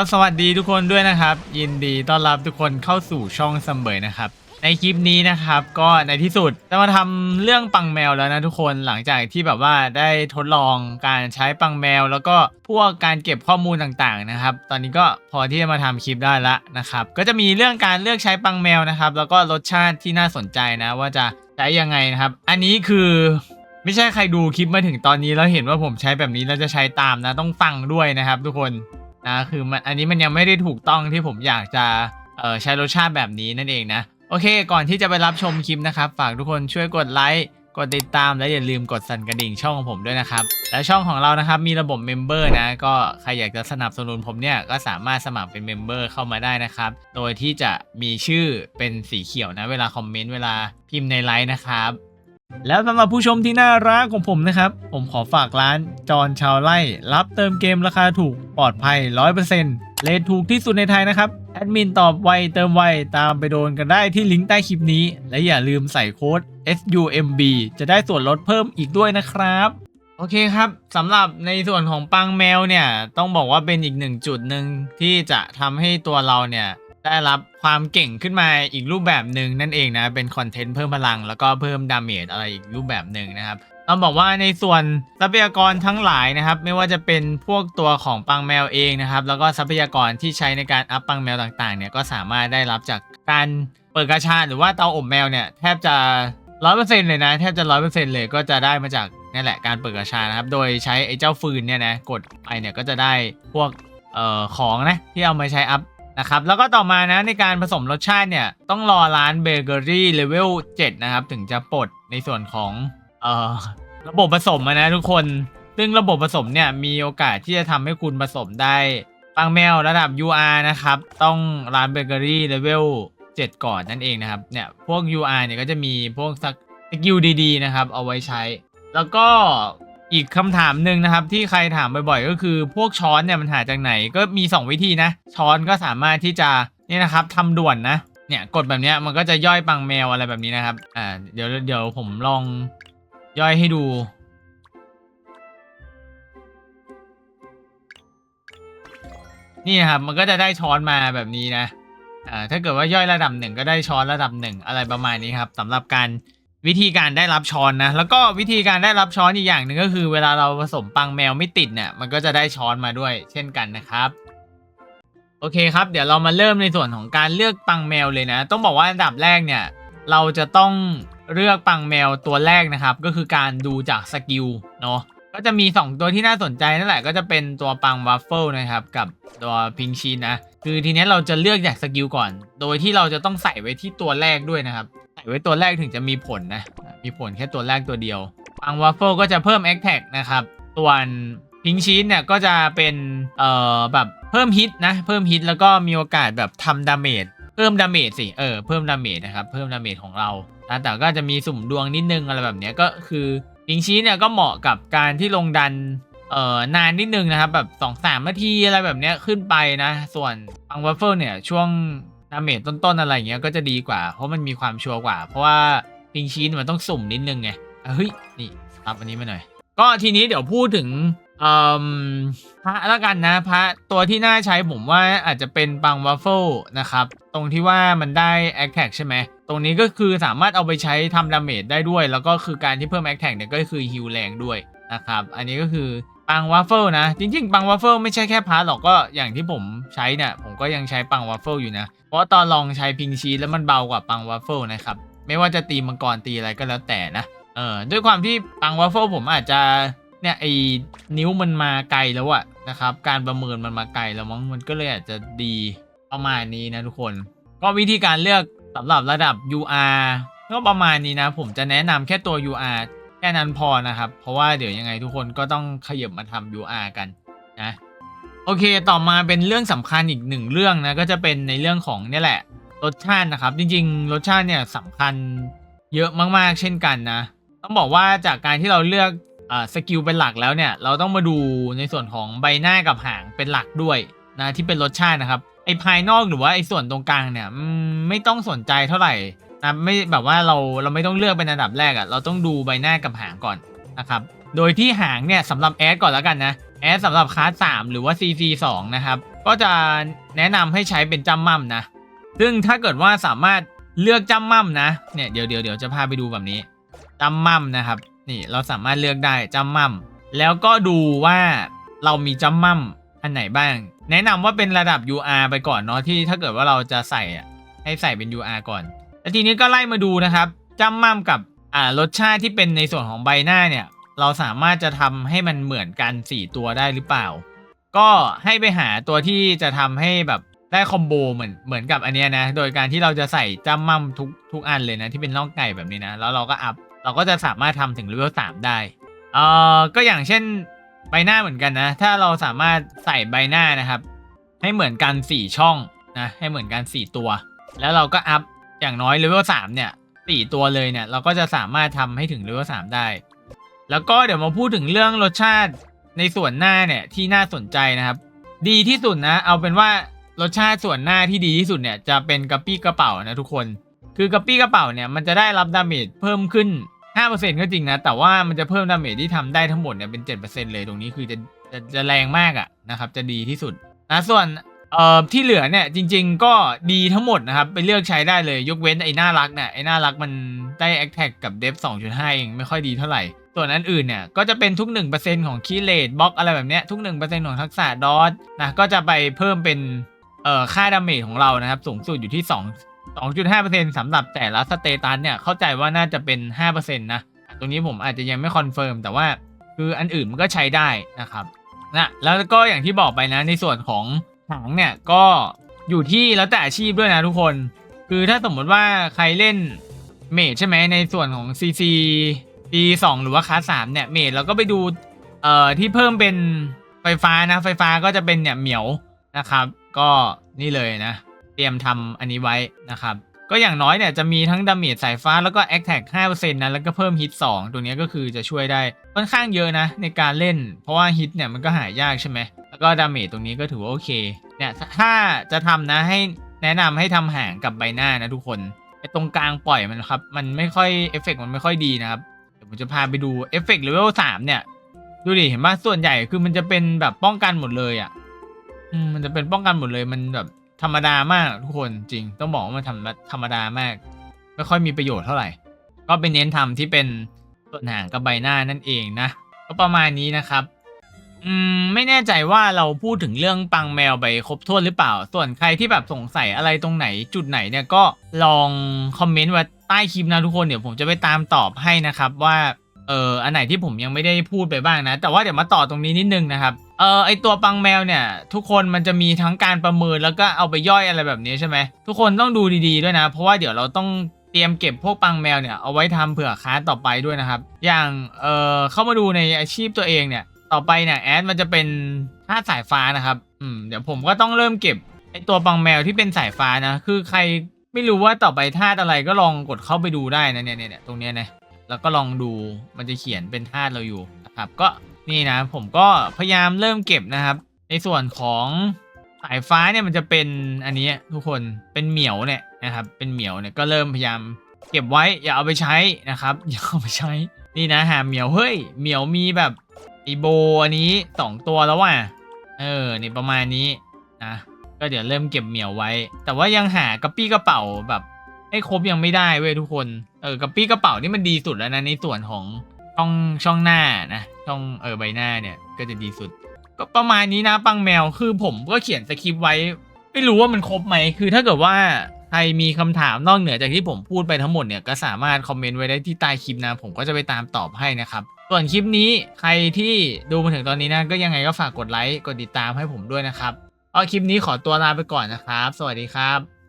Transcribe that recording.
ก็สวัสดีทุกคนด้วยนะครับ ยินดีต้อนรับทุกคนเข้าสู่ช่องซัมเบยนะครับ ในคลิปนี้นะครับ ก็ในที่สุดจะมาทำเรื่องปังแมวแล้วนะทุกคนหลังจากที่แบบว่าได้ทดลองการใช้ปังแมว แล้วก็พวกการเก็บข้อมูลต่างๆนะครับ ตอนนี้ก็พอที่จะมาทำคลิปได้ละนะครับ ก็จะมีเรื่องการเลือกใช้ปังแมวนะครับ แล้วก็รสชาติที่น่าสนใจนะ ว่าจะใช้ยังไงนะครับ อันนี้คือไม่ใช่ใครดูคลิปมาถึงตอนนี้แล้วเห็นว่าผมใช้แบบนี้แล้วจะใช้ตามนะต้องฟังด้วยนะครับ ทุกคน นะคือมันอันนี้มันยังไม่ได้ถูกต้องที่ผมอยากจะเอ่อใช้รสชาติแบบนี้นั่นเองนะ โอเค ก่อนที่จะไปรับชมคลิปนะครับ ฝากทุกคนช่วยกดไลค์กดติดตามและอย่าลืมกดสั่นกระดิ่งช่องของผมด้วยนะครับ แล้วช่องของเรานะครับมีระบบเมมเบอร์นะก็ใครอยากจะสนับสนุนผมเนี่ยก็สามารถสมัครเป็นเมมเบอร์เข้ามาได้นะครับ โดยที่จะมีชื่อเป็นสีเขียวนะ เวลาคอมเมนต์เวลาพิมพ์ในไลฟ์นะครับ แล้วสำหรับผู้ชมที่น่ารักของผมนะครับ ผมขอฝากร้านจอนชาวไล่รับเติมเกมราคาถูกปลอดภัย 100%เลทถูกที่สุดในไทยนะครับ แอดมินตอบไวเติมไวตามไปโดนกันได้ที่ลิงก์ใต้คลิปนี้ และอย่าลืมใส่โค้ด SUMB จะได้ส่วนลดเพิ่มอีกด้วยนะครับโอเคครับสำหรับในส่วนของปังแมวเนี่ย ต้องบอกว่าเป็นอีกหนึ่งจุดหนึ่งที่จะทำให้ตัวเราเนี่ย ได้รับความเก่งขึ้นมาอีกรูปแบบหนึ่งนั่นเองนะ เป็นคอนเทนต์เพิ่มพลัง แล้วก็เพิ่มดาเมจอะไรอีกรูปแบบหนึ่งนะครับต้องบอกว่าในส่วนทรัพยากรทั้งหลายนะครับ ไม่ว่าจะเป็นพวกตัวของปังแมวเองนะครับ แล้วก็ทรัพยากรที่ใช้ในการอัพปังแมวต่างๆ เนี่ยก็สามารถได้รับจากการเปิดกระชาหรือว่าเตาอบแมวเนี่ยแทบจะร้อยเปอร์เซ็นต์เลยนะแทบจะร้อยเปอร์เซ็นต์เลยก็จะได้มาจากนี่แหละการเปิดกระชานะครับ โดยใช้ไอ้เจ้าฟืนเนี่ยนะกดไปเนี่ยก็จะได้พวกเอ่อของนะที่เอามาใช้อัพ นะครับแล้วก็ต่อมานะในการผสมรสชาติเนี่ย ต้องรอร้านเบเกอรี่เลเวล7นะครับ ถึงจะปลดในส่วนของเอ่อระบบผสมนะทุกคน ซึ่งระบบผสมเนี่ยมีโอกาสที่จะทำให้คุณผสมได้ปังแมวระดับ UR นะครับ ต้องร้านเบเกอรี่เลเวล7ก่อนนั่นเองนะครับเนี่ยพวก UR เนี่ยก็จะมีพวกสกิลดีๆนะครับเอาไว้ใช้ แล้วก็ อีกคำถามหนึ่งนะครับ ที่ใครถามบ่อยๆ ก็คือพวกช้อนเนี่ยมันหาจากไหนก็มี 2 วิธีนะ ช้อนก็สามารถที่จะนี่นะครับทำด่วนนะเนี่ยกดแบบนี้มันก็จะย่อยปังแมวอะไรแบบนี้นะครับอ่าเดี๋ยวเดี๋ยวผมลองย่อยให้ดู นี่ครับมันก็จะได้ช้อนมาแบบนี้นะอ่าถ้าเกิดว่าย่อยระดับหนึ่งก็ได้ช้อนระดับหนึ่งอะไรประมาณนี้ครับสำหรับการ วิธีการได้รับช้อนนะ แล้วก็วิธีการได้รับช้อนอีกอย่างหนึ่งก็คือ เวลาเราผสมปังแมวไม่ติดเนี่ยมันก็จะได้ช้อนมาด้วย เช่นกันนะครับโอเคครับ เดี๋ยวเรามาเริ่มในส่วนของการเลือกปังแมวเลยนะ ต้องบอกว่าอันดับแรกเนี่ย เราจะต้องเลือกปังแมวตัวแรกนะครับ ก็คือการดูจากสกิลเนาะก็จะมี 2 ตัวที่น่าสนใจนั่นแหละก็จะเป็นตัวปังวัฟเฟิลนะครับ กับตัวพิงชีนนะ คือทีนี้เราจะเลือกจากสกิลก่อน โดยที่เราจะต้องใส่ไว้ที่ตัวแรกด้วยนะครับ ส่ไว้ตัวแรกถึงจะมีผลนะ มีผลแค่ตัวแรกตัวเดียวปังวัฟเฟิลก็จะเพิ่มแอคแท็กนะครับ ส่วนพิงชีนเนี่ยก็จะเป็น เอ่อ แบบเพิ่มฮิตนะ เพิ่มฮิตแล้วก็มีโอกาสแบบทำดาเมจ เพิ่มดาเมจสิ เออ เพิ่มดาเมจนะครับ เพิ่มดาเมจของเราแต่ก็จะมีสุ่มดวงนิดนึงอะไรแบบเนี้ยก็คือพิงชีนเนี่ยก็เหมาะกับการที่ลงดันเอ่อนานนิดนึงนะครับแบบ2อสามนาทีอะไรแบบเนี้ยขึ้นไปนะ ส่วนปังวัฟเฟิลเนี่ยช่วง ดาเมจต้นๆอะไรเงี้ยก็จะดีกว่า เพราะมันมีความชัวร์กว่า เพราะว่าพิงชีนมันต้องสุ่มนิดนึงไงเฮ้ยนี่รับอันนี้มาหน่อย ก็ทีนี้เดี๋ยวพูดถึงพระแล้วกันนะพระตัวที่น่าใช้ผมว่าอาจจะเป็นปังวัฟเฟิลนะครับ ตรงที่ว่ามันได้แอคแท็กใช่ไหม ตรงนี้ก็คือสามารถเอาไปใช้ทำดาเมจได้ด้วย แล้วก็คือการที่เพิ่มแอคแท็กเนี่ยก็คือฮิลแรงด้วยนะครับ อันนี้ก็คือ ปังวัฟเฟิลนะ จริง ๆ ปังวัฟเฟิลไม่ใช่แค่พาร์ทหรอกก็อย่างที่ผมใช้เนี่ยผมก็ยังใช้ปังวัฟเฟิลอยู่นะ เพราะว่าตอนลองใช้พิงชีแล้วมันเบากว่าปังวัฟเฟิลนะครับ ไม่ว่าจะตีมังกรตีอะไรก็แล้วแต่นะเออด้วยความที่ปังวัฟเฟิลผมอาจจะเนี่ยไอ้นิ้วมันมาไกลแล้วอะนะครับ การประเมินมันมาไกลแล้วมั้งมันก็เลยอาจจะดีประมาณนี้นะทุกคน ก็วิธีการเลือกสำหรับระดับ UR ก็ประมาณนี้นะ ผมจะแนะนำแค่ตัว UR แค่นั้นพอนะครับ เพราะว่าเดี๋ยวยังไงทุกคนก็ต้องขยับมาทำ UR กันนะโอเคต่อมาเป็นเรื่องสำคัญอีกหนึ่งเรื่องนะก็จะเป็นในเรื่องของนี่แหละรสชาตินะครับ จริงๆ รสชาติเนี่ยสำคัญเยอะมากๆ เช่นกันนะ ต้องบอกว่าจากการที่เราเลือกอ่าสกิลเป็นหลักแล้วเนี่ย เราต้องมาดูในส่วนของใบหน้ากับหางเป็นหลักด้วยนะที่เป็นรสชาตินะครับไอภายนอกหรือว่าไอส่วนตรงกลางเนี่ยไม่ต้องสนใจเท่าไหร่ นะไม่แบบว่าเราเราไม่ต้องเลือกเป็นอันดับแรกอะ่ะเราต้องดูใบหน้ากับหางก่อนนะครับโดยที่หางเนี่ยสำหรับแอดก่อนแล้วกันนะแอดสำหรับคลาส3หรือว่า CC 2นะครับก็จะแนะนำให้ใช้เป็นจำมั่มนะ ซึ่งถ้าเกิดว่าสามารถเลือกจำมั่มนะเนี่ยเดี๋ยวเดี๋ยวเดี๋ยวจะพาไปดูแบบนี้จำมั่มนะครับนี่เราสามารถเลือกได้จำมั่มแล้วก็ดูว่าเรามีจำมั่มอันไหนบ้าง แนะนำว่าเป็นระดับ UR ไปก่อนเนาะที่ถ้าเกิดว่าเราจะใส่อะให้ใส่เป็น UR ก่อน แล้วทีนี้ก็ไล่มาดูนะครับจำมั่มกับอ่ารสชาติที่เป็นในส่วนของใบหน้าเนี่ย เราสามารถจะทำให้มันเหมือนกัน 4 ตัวได้หรือเปล่า ก็ให้ไปหาตัวที่จะทำให้แบบได้คอมโบเหมือนเหมือนกับอันเนี้ยนะ โดยการที่เราจะใส่จ้ำมั่มทุกทุกอันเลยนะที่เป็นน่องไก่แบบนี้นะ แล้วเราก็อัพเราก็จะสามารถทำถึงเลเวลสามได้เอ่อก็อย่างเช่นใบหน้าเหมือนกันนะ ถ้าเราสามารถใส่ใบหน้านะครับ ให้เหมือนกัน 4 ช่องนะให้เหมือนกัน 4 ตัว แล้วเราก็อัพ อย่างน้อยเลเวลสามเนี่ยสี่ตัวเลยเนี่ย เราก็จะสามารถทำให้ถึงเลเวลสามได้ แล้วก็เดี๋ยวมาพูดถึงเรื่องรสชาติในส่วนหน้าเนี่ยที่น่าสนใจนะครับ ดีที่สุดนะ เอาเป็นว่ารสชาติส่วนหน้าที่ดีที่สุดเนี่ยจะเป็นกระปี้กระเป๋านะทุกคน คือกระปี้กระเป๋าเนี่ยมันจะได้รับดาเมจเพิ่มขึ้น 5%ก็จริงนะ แต่ว่ามันจะเพิ่มดาเมจที่ทำได้ทั้งหมดเนี่ยเป็น 7%เลยตรงนี้คือจะจะจะแรงมากอะนะครับจะดีที่สุดนะส่วน เอ่อที่เหลือเนี่ยจริง ๆ ก็ดีทั้งหมดนะครับ ไปเลือกใช้ได้เลยยกเว้นไอ้น่ารักเนี่ยไอ้น่ารักมันได้แอคแท็กกับเดฟ2.5 เองไม่ค่อยดีเท่าไหร่ ส่วนอันอื่นเนี่ยก็จะเป็นทุก 1%ของคีเลดบล็อกอะไรแบบเนี้ยทุก 1%ของทักษะดอทนะก็จะไปเพิ่มเป็นเอ่อค่าดาเมจของเรานะครับ สูงสุดอยู่ที่ 2 2.5%สำหรับแต่ละสเตตัสเนี่ยเข้าใจว่าน่าจะเป็น 5%นะตรงนี้ผมอาจจะยังไม่คอนเฟิร์มแต่ว่าคืออันอื่นมันก็ใช้ได้นะครับนะแล้วก็อย่างที่บอกไปนะในส่วนของ หางเนี่ยก็อยู่ที่แล้วแต่อาชีพด้วยนะทุกคน คือถ้าสมมติว่าใครเล่นเมจใช่ไหมในส่วนของ CC ปีสองหรือว่าคลาสสามเนี่ยเมจเราก็ไปดูเอ่อที่เพิ่มเป็นไฟฟ้านะไฟฟ้าก็จะเป็นเนี่ยเหมียวนะครับ ก็นี่เลยนะ เตรียมทำอันนี้ไว้นะครับ ก็อย่างน้อยเนี่ยจะมีทั้งดาเมจสายฟ้าแล้วก็แอคแท็ก5%นะแล้วก็เพิ่มฮิต2ตัวนี้ก็คือจะช่วยได้ค่อนข้างเยอะนะในการเล่น เพราะว่าฮิตเนี่ยมันก็หายากใช่ไหม แล้วก็ดาเมจตรงนี้ก็ถือว่าโอเคเนี่ยถ้าจะทำนะให้แนะนำให้ทำห่างกับใบหน้านะทุกคนไอ้ตรงกลางปล่อยมันครับ มันไม่ค่อยเอฟเฟกมันไม่ค่อยดีนะครับเดี๋ยวผมจะพาไปดูเอฟเฟกต์เลเวลสามเนี่ย ดูดิเห็นป่ะส่วนใหญ่คือมันจะเป็นแบบป้องกันหมดเลยอะอืมมันจะเป็นป้องกันหมดเลยมันแบบธรรมดามากทุกคนจริง ต้องบอกว่ามันธรรมธรรมดามาก ไม่ค่อยมีประโยชน์เท่าไหร่ ก็เป็นเน้นทำที่เป็นส่วนหางกับใบหน้านั่นเองนะ ก็ประมาณนี้นะครับ อืมไม่แน่ใจว่าเราพูดถึงเรื่องปังแมวไปครบถ้วนหรือเปล่า ส่วนใครที่แบบสงสัยอะไรตรงไหนจุดไหนเนี่ยก็ลองคอมเมนต์ไว้ใต้คลิปนะทุกคนเดี๋ยวผมจะไปตามตอบให้นะครับว่าเอออันไหนที่ผมยังไม่ได้พูดไปบ้างนะ แต่ว่าเดี๋ยวมาต่อตรงนี้นิดนึงนะครับเออไอตัวปังแมวเนี่ย ทุกคนมันจะมีทั้งการประเมินแล้วก็เอาไปย่อยอะไรแบบนี้ใช่ไหมทุกคนต้องดูดีๆด้วยนะ เพราะว่าเดี๋ยวเราต้องเตรียมเก็บพวกปังแมวเนี่ยเอาไว้ทำเผื่อคลาต่อไปด้วยนะครับ อย่างเออเข้ามาดูในอาชีพตัวเองเนี่ย ต่อไปเนี่ยแอดมันจะเป็นธาตุสายฟ้านะครับ อืมเดี๋ยวผมก็ต้องเริ่มเก็บไอตัวปังแมวที่เป็นสายฟ้านะ คือใครไม่รู้ว่าต่อไปธาตุอะไรก็ลองกดเข้าไปดูได้นะเนี่ยเนี่ยตรงเนี้ยนะแล้วก็ลองดูมันจะเขียนเป็นธาตุเราอยู่นะครับก็นี่นะผมก็พยายามเริ่มเก็บนะครับ ในส่วนของสายฟ้าเนี่ยมันจะเป็นอันนี้ทุกคนเป็นเหมียวเนี่ยนะครับ เป็นเหมียวเนี่ยก็เริ่มพยายามเก็บไว้อย่าเอาไปใช้นะครับ อย่าเอาไปใช้นี่นะหาเหมียวเฮ้ยเหมียวมีแบบ อีโบอันนี้สองตัวแล้วว่ะ เออ นี่ประมาณนี้นะ ก็เดี๋ยวเริ่มเก็บเหมียวไว้ แต่ว่ายังหากระปี้กระเป๋าแบบให้ครบยังไม่ได้เว้ยทุกคน เออกระปี้กระเป๋านี่มันดีสุดแล้วนะในส่วนของช่องช่องหน้านะ ช่องเออใบหน้าเนี่ยก็จะดีสุด ก็ประมาณนี้นะปังแมวคือผมก็เขียนสคริปต์ไว้ ไม่รู้ว่ามันครบไหม คือถ้าเกิดว่าใครมีคำถามนอกเหนือจากที่ผมพูดไปทั้งหมดเนี่ยก็สามารถคอมเมนต์ไว้ได้ที่ใต้คลิปนะ ผมก็จะไปตามตอบให้นะครับ ส่วนคลิปนี้ใครที่ดูมาถึงตอนนี้นะก็ยังไงก็ฝากกดไลค์กดติดตามให้ผมด้วยนะครับเอาคลิปนี้ขอตัวลาไปก่อนนะครับ สวัสดีครับ